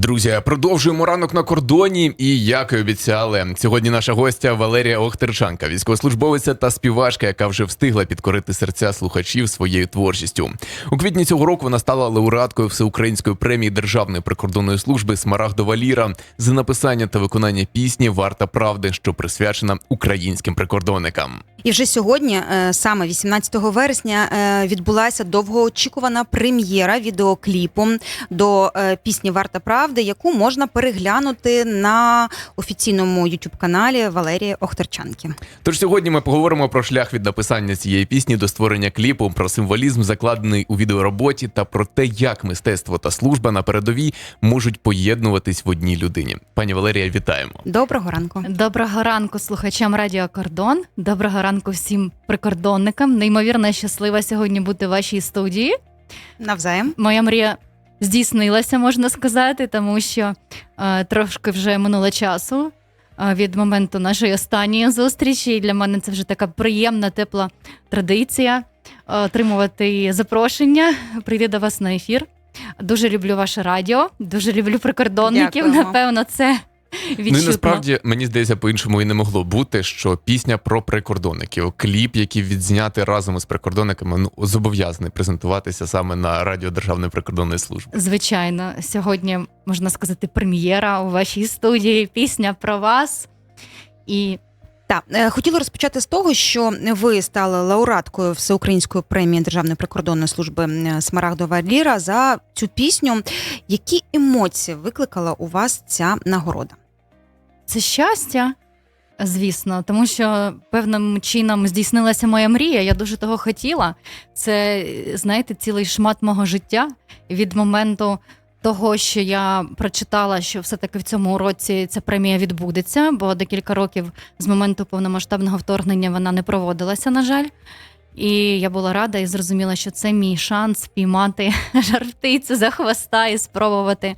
Друзі, продовжуємо ранок на кордоні. І як і обіцяли, сьогодні наша гостя Валерія Охтерчанка, військовослужбовиця та співачка, яка вже встигла підкорити серця слухачів своєю творчістю. У квітні цього року вона стала лауреаткою всеукраїнської премії Державної прикордонної служби Смарагдова ліра за написання та виконання пісні Варта правди, що присвячена українським прикордонникам. І вже сьогодні, е, саме 18 вересня, е, відбулася довгоочікувана прем'єра відеокліпу до е, пісні Варта правди, яку можна переглянути на офіційному youtube каналі Валерії Охтерчанки. Тож сьогодні ми поговоримо про шлях від написання цієї пісні до створення кліпу, про символізм, закладений у відеороботі, та про те, як мистецтво та служба на передовій можуть поєднуватись в одній людині. Пані Валерія, вітаємо. Доброго ранку. Доброго ранку слухачам Радіо Кордон. Доброго ранку всім прикордонникам. Неймовірно щаслива сьогодні бути в вашій студії. Навзаєм. Моя мрія здійснилася, можна сказати, тому що е, трошки вже минуло часу е, від моменту нашої останньої зустрічі. І для мене це вже така приємна, тепла традиція е, отримувати запрошення, прийти до вас на ефір. Дуже люблю ваше радіо, дуже люблю прикордонників. Дякуємо. Напевно, це відчутно. Ну і насправді мені здається, по-іншому і не могло бути, що пісня про прикордонників, кліп, який відзняти разом із прикордонниками, ну зобов'язаний презентуватися саме на радіо Державної прикордонної служби. Звичайно, сьогодні можна сказати прем'єра у вашій студії. Пісня про вас. І Так, е, хотіла розпочати з того, що ви стали лауреаткою Всеукраїнської премії Державної прикордонної служби Смарагдова ліра за цю пісню. Які емоції викликала у вас ця нагорода? Це щастя, звісно, тому що певним чином здійснилася моя мрія. Я дуже того хотіла. Це, знаєте, цілий шмат мого життя від моменту. Того, що я прочитала, що все-таки в цьому році ця премія відбудеться, бо декілька років з моменту повномасштабного вторгнення вона не проводилася, на жаль. І я була рада і зрозуміла, що це мій шанс піймати жар-птицю за хвоста і спробувати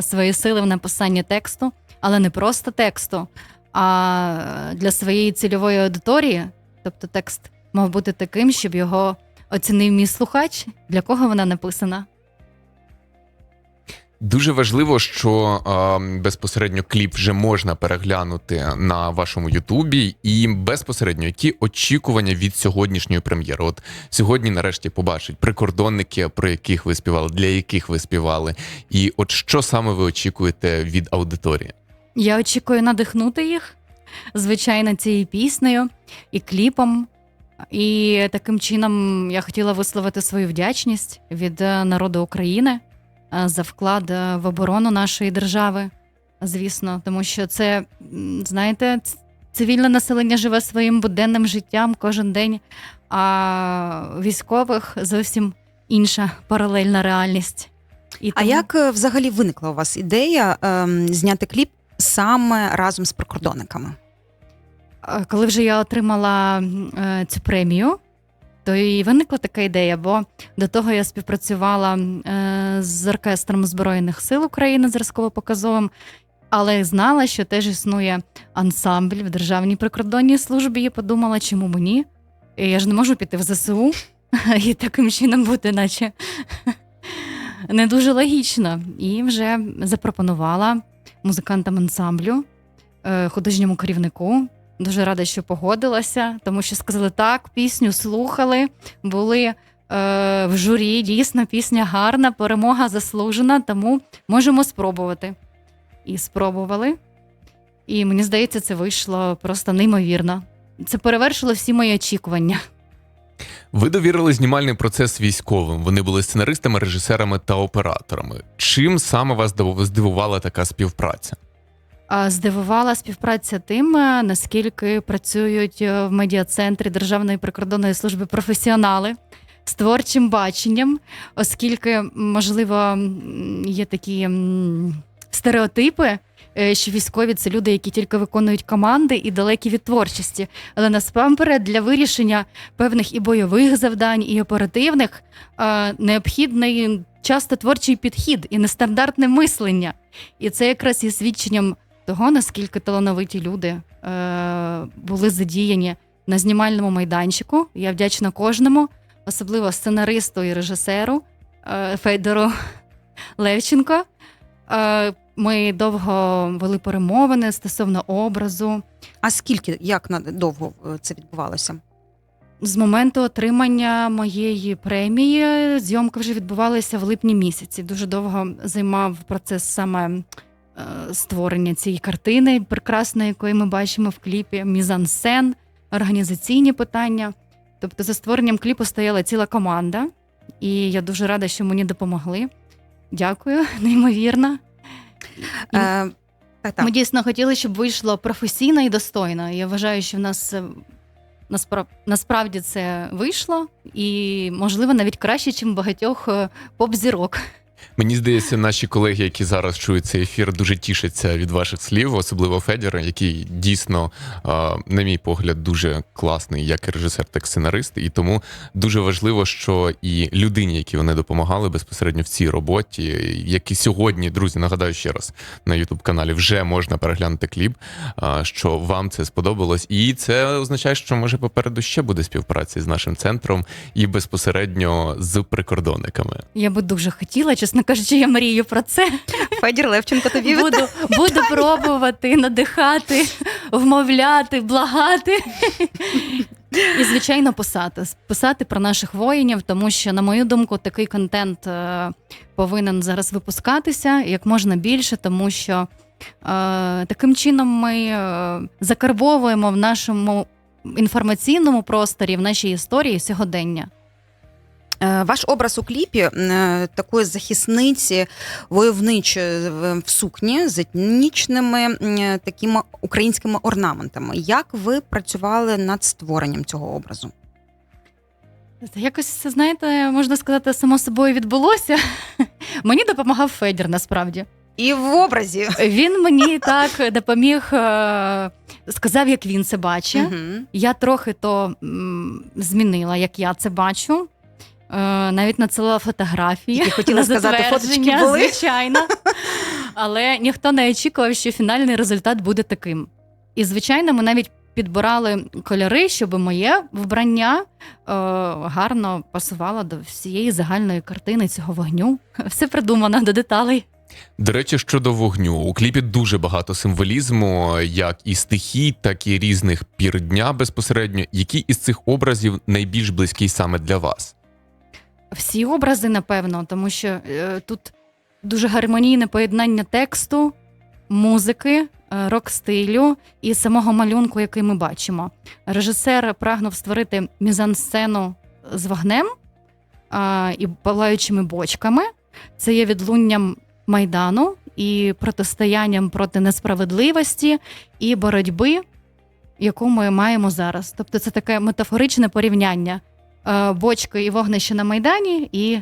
свої сили в написанні тексту, але не просто тексту, а для своєї цільової аудиторії. Тобто текст мав бути таким, щоб його оцінив мій слухач, для кого вона написана. Дуже важливо, що е, безпосередньо кліп вже можна переглянути на вашому Ютубі, і безпосередньо які очікування від сьогоднішньої прем'єри. От сьогодні, нарешті, побачать прикордонники, про яких ви співали, для яких ви співали, і от що саме ви очікуєте від аудиторії? Я очікую надихнути їх, звичайно, цією піснею і кліпом. І таким чином я хотіла висловити свою вдячність від е, народу України е, за вклад е, в оборону нашої держави. Звісно, тому що це, знаєте, цивільне населення живе своїм буденним життям кожен день, а військових зовсім інша паралельна реальність. І А тому- як е, взагалі виникла у вас ідея ем, зняти кліп саме разом з прикордонниками? Е, Коли вже я отримала е, цю премію, то і виникла така ідея, бо до того я співпрацювала е, з оркестром Збройних сил України зразково-показовим, але знала, що теж існує ансамбль в Державній прикордонній службі. І подумала, чому мені? Я ж не можу піти в ЗСУ і таким чином бути, наче не дуже логічно. І вже запропонувала музикантам ансамблю, е, художньому керівнику. Дуже рада, що погодилася, тому що сказали так, пісню слухали, були е, в журі. Дійсно, пісня гарна, перемога заслужена, тому можемо спробувати. І спробували. І мені здається, це вийшло просто неймовірно. Це перевершило всі мої очікування. Ви довірили знімальний процес військовим. Вони були сценаристами, режисерами та операторами. Чим саме вас здивувала така співпраця? Здивувала співпраця тим, е, наскільки працюють е, в медіа-центрі Державної прикордонної служби професіонали з творчим баченням, оскільки, можливо, є такі стереотипи, що військові це люди, які тільки виконують команди і далекі від творчості. Але насамперед для вирішення певних і бойових завдань, і оперативних е, необхідний часто творчий підхід і нестандартне мислення. І це якраз є свідченням того, наскільки талановиті люди е, були задіяні на знімальному майданчику. Я вдячна кожному, особливо сценаристу і режисеру е, Федору Левченко. Ми довго вели перемовини стосовно образу. А скільки як довго е, це відбувалося? З моменту отримання моєї премії зйомки вже відбувалися в липні місяці. Дуже довго займав процес саме е, створення цієї картини, прекрасної, якої ми бачимо в кліпі, мізансцен, організаційні питання. Тобто, за створенням кліпу стояла ціла команда, і я дуже рада, що мені допомогли. Дякую, неймовірно. Е, так, так. Ми дійсно хотіли, щоб вийшло професійно і достойно. Я вважаю, що в нас насправ... насправді це вийшло, і можливо навіть краще, ніж багатьох е, поп-зірок. Мені здається, наші колеги, які зараз чують цей ефір, дуже тішаться від ваших слів, особливо Федір, який дійсно, на мій погляд, дуже класний як і режисер, так і сценарист. І тому дуже важливо, що і людині, які вони допомагали безпосередньо в цій роботі, які сьогодні, друзі, нагадаю ще раз на youtube каналі вже можна переглянути кліп, що вам це сподобалось, і це означає, що може попереду ще буде співпраця з нашим центром і безпосередньо з прикордонниками. Я би дуже хотіла, чесно кажучи, я мрію про це. Федір Левченко тобі. Буду, буду пробувати, надихати, вмовляти, благати. І, звичайно, писати. Писати про наших воїнів, тому що, на мою думку, такий контент е, повинен зараз випускатися як можна більше, тому що е, таким чином ми е, закарбовуємо в нашому інформаційному просторі, в нашій історії сьогодення. Е, Ваш образ у кліпі е, такої захисниці войовничої в в сукні з етнічними такими українськими орнаментами. Як ви працювали над створенням цього образу? Якось знаєте, можна сказати, само собою відбулося. Мені допомагав Федір насправді. І в образі. Він мені так допоміг, е, сказав, як він це бачить. Мгм. Я трохи то змінила, як я це бачу. Е, навіть надсилала фотографії. Тільки хотіла на сказати, фоточки були? Звичайно. Але ніхто не очікував, що фінальний результат буде таким. І, звичайно, ми навіть підбирали кольори, щоб моє вбрання е, гарно пасувало до всієї загальної картини цього вогню. Все придумано до деталей. До речі, щодо вогню, у кліпі дуже багато символізму, як і стихій, так і різних пір дня безпосередньо. Який із цих образів найбільш близький саме для вас? Всі образи, напевно, тому що е, тут дуже гармонійне поєднання тексту, музики, е, рок-стилю і самого малюнку, який ми бачимо. Режисер прагнув створити мізансцену з вогнем а, і палаючими бочками. Це є відлунням майдану і протистоянням проти несправедливості і боротьби, яку ми маємо зараз. Тобто, це таке метафоричне порівняння е, бочки і вогнище на Майдані, і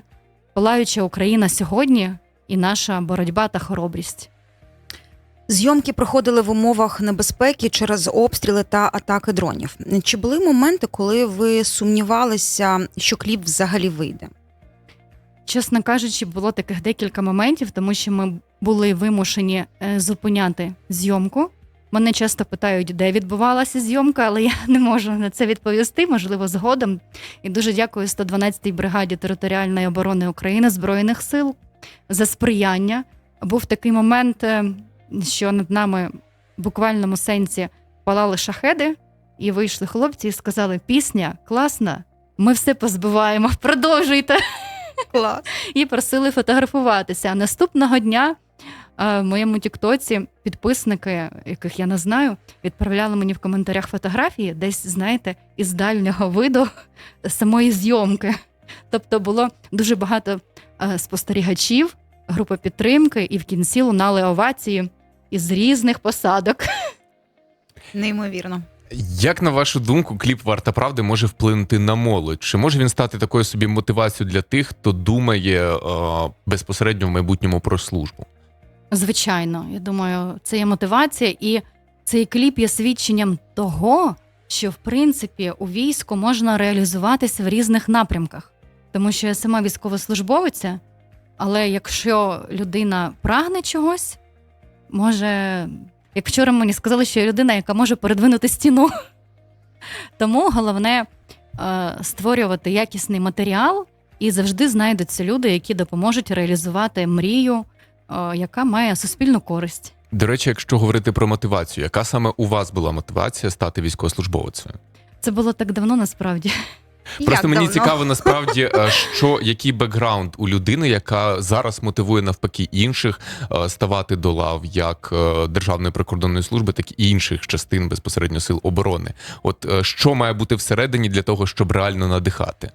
палаюча Україна сьогодні, і наша боротьба та хоробрість. Зйомки проходили в умовах небезпеки через обстріли та атаки дронів. Чи були моменти, коли ви сумнівалися, що кліп взагалі вийде? Чесно кажучи, було таких декілька моментів, тому що ми були вимушені е, зупиняти зйомку. Мене часто питають, де відбувалася зйомка, але я не можу на це відповісти, можливо, згодом. І дуже дякую 112-й бригаді територіальної оборони України Збройних сил за сприяння. Був такий момент, е, що над нами в буквальному сенсі палали шахеди, і вийшли хлопці і сказали: пісня класна, ми все позбиваємо, продовжуйте Клас. і просили фотографуватися. А наступного дня в моєму Тіктоці підписники, яких я не знаю, відправляли мені в коментарях фотографії, десь, знаєте, із дальнього виду самої зйомки. Тобто було дуже багато спостерігачів, група підтримки, і в кінці лунали овації із різних посадок. Неймовірно. Як на вашу думку, кліп Варта правди може вплинути на молодь? Чи може він стати такою собі мотивацією для тих, хто думає е, безпосередньо в майбутньому про службу? Звичайно, я думаю, це є мотивація, і цей кліп є свідченням того, що в принципі у війську можна реалізуватися в різних напрямках, тому що я сама військовослужбовиця, але якщо людина прагне чогось, може, як вчора мені сказали, що я людина, яка може передвинути стіну. Тому головне е, створювати якісний матеріал, і завжди знайдуться люди, які допоможуть реалізувати мрію яка має суспільну користь. До речі, якщо говорити про мотивацію, яка саме у вас була мотивація стати військовослужбовцем? Це було так давно насправді. Просто Як мені давно? цікаво насправді, е, що який бекграунд у людини, яка зараз мотивує навпаки інших е, ставати до лав як е, Державної прикордонної служби, так і інших частин безпосередньо сил оборони. От е, що має бути всередині для того, щоб реально надихати?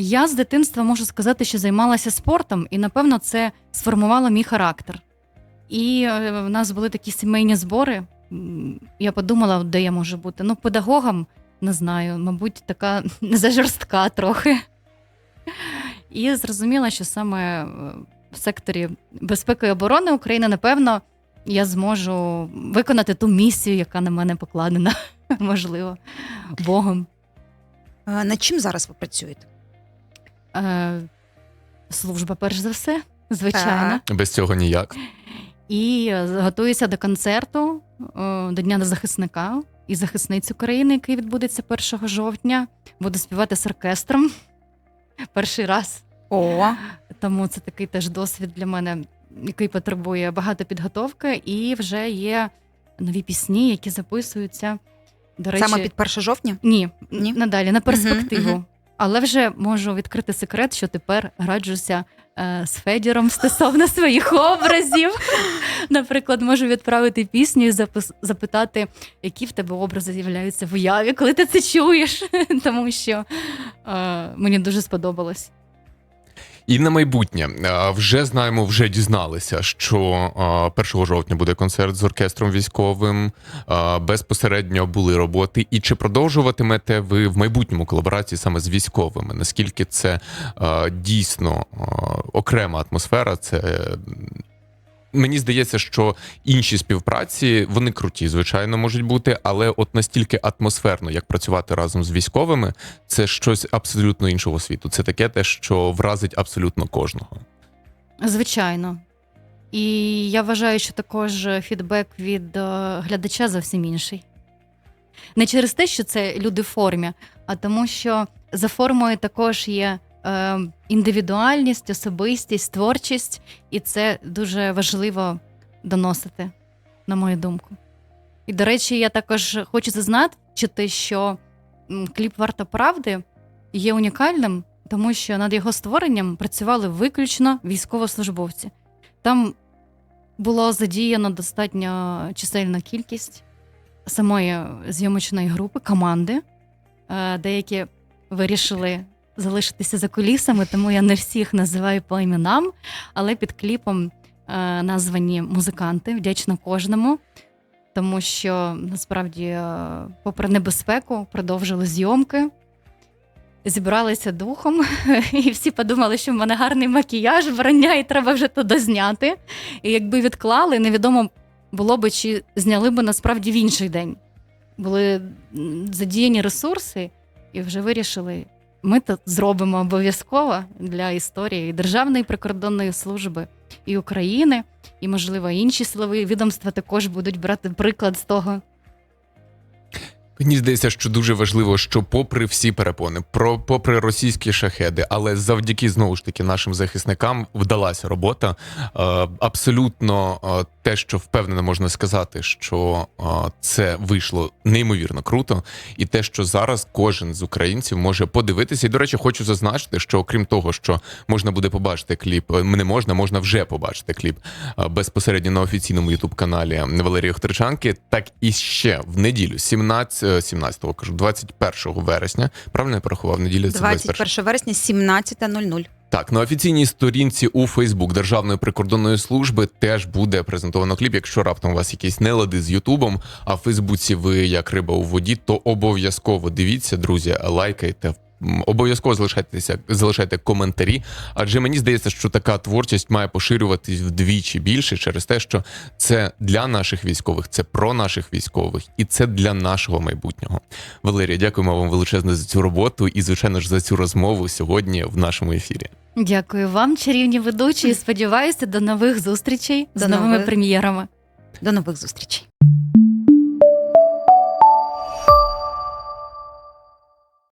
Я з дитинства можу сказати, що займалася спортом, і напевно це сформувало мій характер. І е, в нас були такі сімейні збори. Я подумала, де я можу бути. Ну, педагогом не знаю, мабуть, така зажорстка трохи. І зрозуміла, що саме е, в секторі безпеки і оборони України, напевно, я зможу виконати ту місію, яка на мене покладена, можливо, Богом. Над чим зараз ви працюєте? Е, служба, перш за все, звичайно. Без цього ніяк. І готуюся до концерту е, до Дня захисника і захисниць України, який відбудеться 1 жовтня. Буду співати з оркестром перший раз. О, Тому це такий теж досвід для мене, який потребує багато підготовки, і вже є нові пісні, які записуються. До речі, саме під 1 жовтня? ні, Ні? надалі на перспективу. мгм. Але вже можу відкрити секрет, що тепер раджуся е, з Федіром стосовно своїх образів. Наприклад, можу відправити пісню і запис- запитати, які в тебе образи з'являються в уяві, коли ти це чуєш. Тому що е, мені дуже сподобалось. І на майбутнє е, вже знаємо, вже дізналися, що е, 1 жовтня буде концерт з оркестром військовим. е, Безпосередньо були роботи. І чи продовжуватимете ви в майбутньому колаборації саме з військовими? Наскільки це дійсно окрема атмосфера? Це мені здається, що інші співпраці вони круті, звичайно, можуть бути, але от настільки атмосферно, як працювати разом з військовими, це щось абсолютно іншого світу. Це таке те, що вразить абсолютно кожного. Звичайно. І я вважаю, що також фідбек від е, глядача зовсім інший. Не через те, що це люди в формі, а тому, що за формою також є е, індивідуальність, особистість, творчість, і це дуже важливо доносити, на мою думку. І, до речі, я також хочу зазначити, що кліп Варта правди є унікальним, тому що над його створенням працювали виключно військовослужбовці. Там було задіяно достатньо чисельна кількість самої зйомочної групи, команди. Е, Деякі вирішили залишитися за кулісами, тому я не всіх називаю по іменам, але під кліпом е, названі музиканти. Вдячна кожному. Тому що насправді, е, попри небезпеку, продовжили зйомки, зібралися духом, і всі подумали, що в мене гарний макіяж, вбрання, і треба вже то дозняти. І якби відклали, невідомо було би, чи зняли би насправді в інший день. Були задіяні ресурси, і вже вирішили. Ми це зробимо обов'язково для історії Державної прикордонної служби і України, і, можливо, інші силові відомства також будуть брати приклад з того. Мені здається, що дуже важливо, що попри всі перепони, про попри російські шахеди, але завдяки знову ж таки нашим захисникам вдалася робота. Е, абсолютно е, те, що впевнено можна сказати, що е, це вийшло неймовірно круто, і те, що зараз кожен з українців може подивитися. І до речі, хочу зазначити, що окрім того, що можна буде побачити кліп, не можна, можна вже побачити кліп безпосередньо на офіційному ютуб каналі Валерії Охтерчанки, так і ще в неділю, 17, 17 кажу, 21 вересня. Правильно я порахував? Неділя це 21. 21 вересня, 17.00. Так, на офіційній сторінці у Фейсбук Державної прикордонної служби теж буде презентовано кліп. Якщо раптом у вас якісь нелади з Ютубом, а в Фейсбуці ви як риба у воді, то обов'язково дивіться, друзі, лайкайте. Обов'язково залишайтеся, залишайте коментарі, адже мені здається, що така творчість має поширюватись вдвічі більше через те, що це для наших військових, це про наших військових, і це для нашого майбутнього. Валерія, дякуємо вам величезно за цю роботу і, звичайно ж, за цю розмову сьогодні в нашому ефірі. Дякую вам, чарівні ведучі, і сподіваюся, до нових зустрічей з До новими нових. прем'єрами. До нових зустрічей.